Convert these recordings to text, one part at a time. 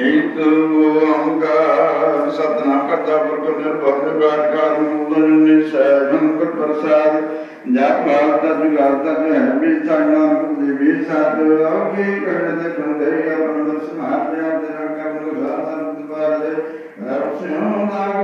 ਇੱਕ ਓੰਕਾਰ, ਸਤਨਾਮ ਕਰਤਾ ਪੁਰਖ ਨਿਰਭਉ ਨਿਰਵੈਰ ਕਾਰੂਨ ਨੇ ਸਹਿਬੰ ਪਰ ਪ੍ਰਸਾਦ। ਜਪ ਮਾਤ ਤਜ ਗਾਤਾ ਤੇ ਹਮੇ ਚਾਣਾ ਦੇ ਵੀਰ ਸਾਥ ਆਗੇ ਕਰਨ ਦੇ ਕੰਦੇ ਆਪਨ ਦਰਸ ਮਾਰਿਆ ਤੇਰਾ ਕਰਨ ਦਾ ਸਾਥ ਦੁਬਾਰਾ ਦੇ ਰਸਿਓ ਦਾ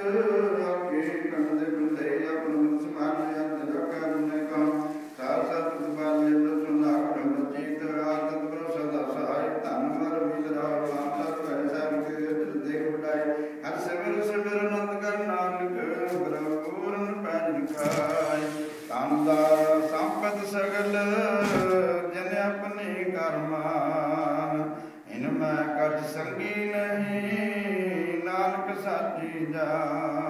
Krishna Ah.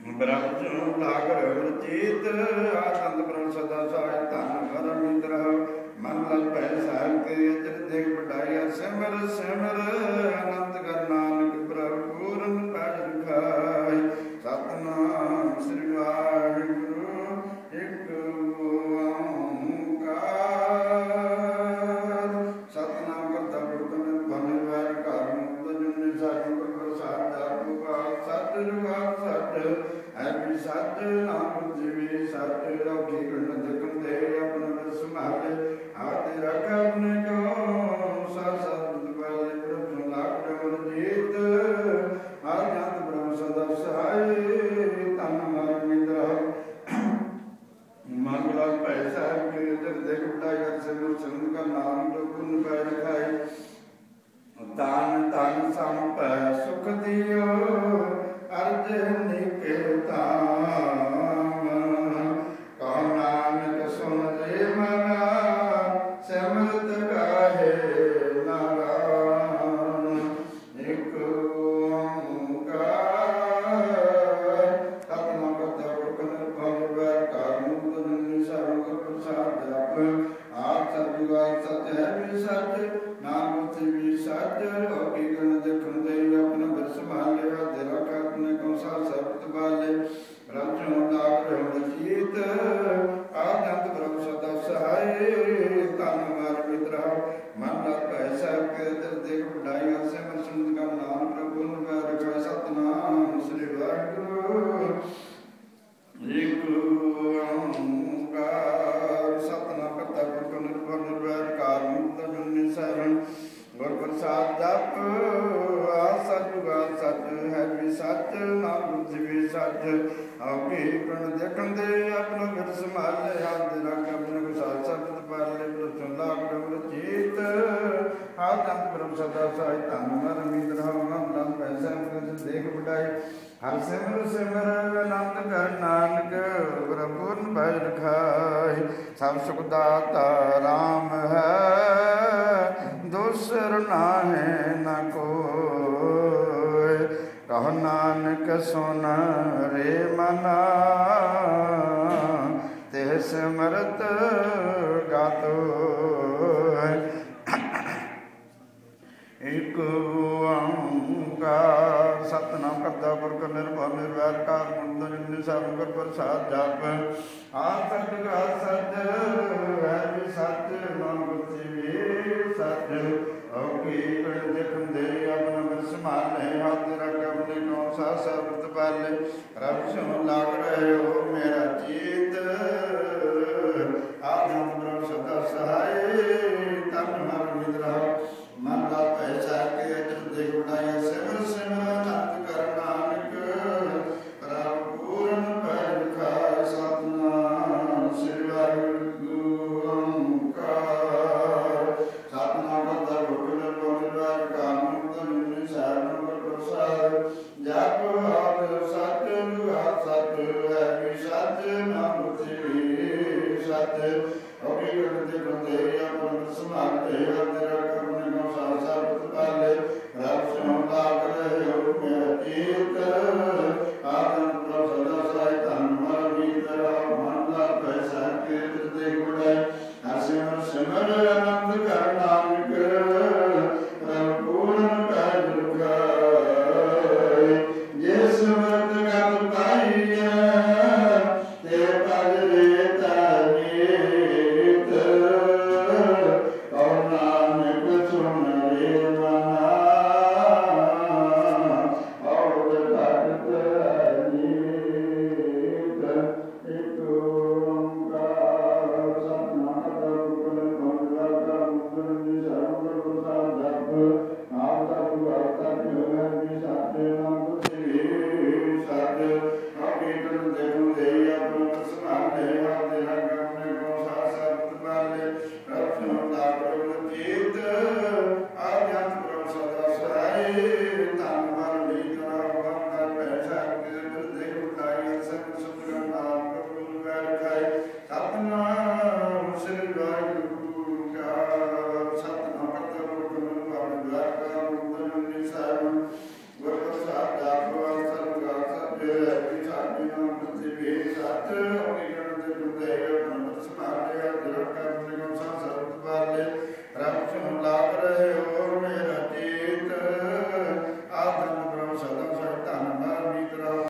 ਬ੍ਰਹਮ ਲਾਗਰ ਇੰਦਰ ਮਨ ਸਿਮਰ ਸਿਮਰ। April ਪ੍ਰਸਾਦ ਸਤਿਗੁਰ ਸਤ ਹੈ ਵੀ ਸਤ ਨਾਮ ਬੁੱਧ ਸਤ ਆਪੇ ਪ੍ਰਣ ਦੇਖਣ ਦੇ ਆਪਣਾ ਫਿਰ ਸੰਭਾਲੇ ਹੱਥ ਰੱਖ ਆਪਣੇ ਕੋ ਸਾਥ ਸਬਦ ਪਾਲੇ ਬ੍ਰਤਨ ਲਾਗ ਰੰਗ ਚੀਤ। ਆਦੰਤ ਬ੍ਰਹਮ ਸਦਾ ਸਾਈ, ਧੰਨ ਮਨ ਮੀਤ ਰਹਾ ਨਾਮ ਨਾਮ ਪੈਸਾ ਮੁਕਤ ਦੇਖ ਬਟਾਈ ਹਰ ਸਿਮਰ ਸਿਮਰ ਆਨੰਦ ਕਰ ਨਾਨਕ, ਗੁਰਪੂਰਨ ਭਜ ਰਖਾਈ। ਸਭ ਸੁਖ ਦਾਤਾ RAM ਹੈ। ਦੂਸਰ ਨਾਹੇ ਨ ਕੋਇ। ਕਹ ਨਾਨਕ ਸੁਨ ਰੇ ਮਨਾ। ਤੇ ਸਿਮਰਤ ਗਾਤੋ। ਇਕ ਓੰਕਾਰ ਸਤਨਾਮ ਕਰਤਾ ਪੁਰਖ ਨਿਰਭਉ ਨਿਰਵੈਰ ਕਾਰ ਮੁਕਤ ਨਿਰਮਲ ਸਰਗੁਰ ਪ੍ਰਸਾਦ ਜਪ। ਆ ਸਤ ਔਕੀ ਪਿੰਡ ਦੇਖਣ ਦੇ ਹੱਥ ਰੱਖ ਆਪਣੇ ਕੋ ਸਾ ਸਰਬਤ ਪਾਲੇ। ਰੱਬ ਸੋ ਲਾਗ ਰਹੇ ਹੋ, ਮੇਰਾ ਜੀਤ। ਆਦਮ ਬ੍ਰਹਮ ਸਦਾ ਸਹਾਈ ਤਨ Abraham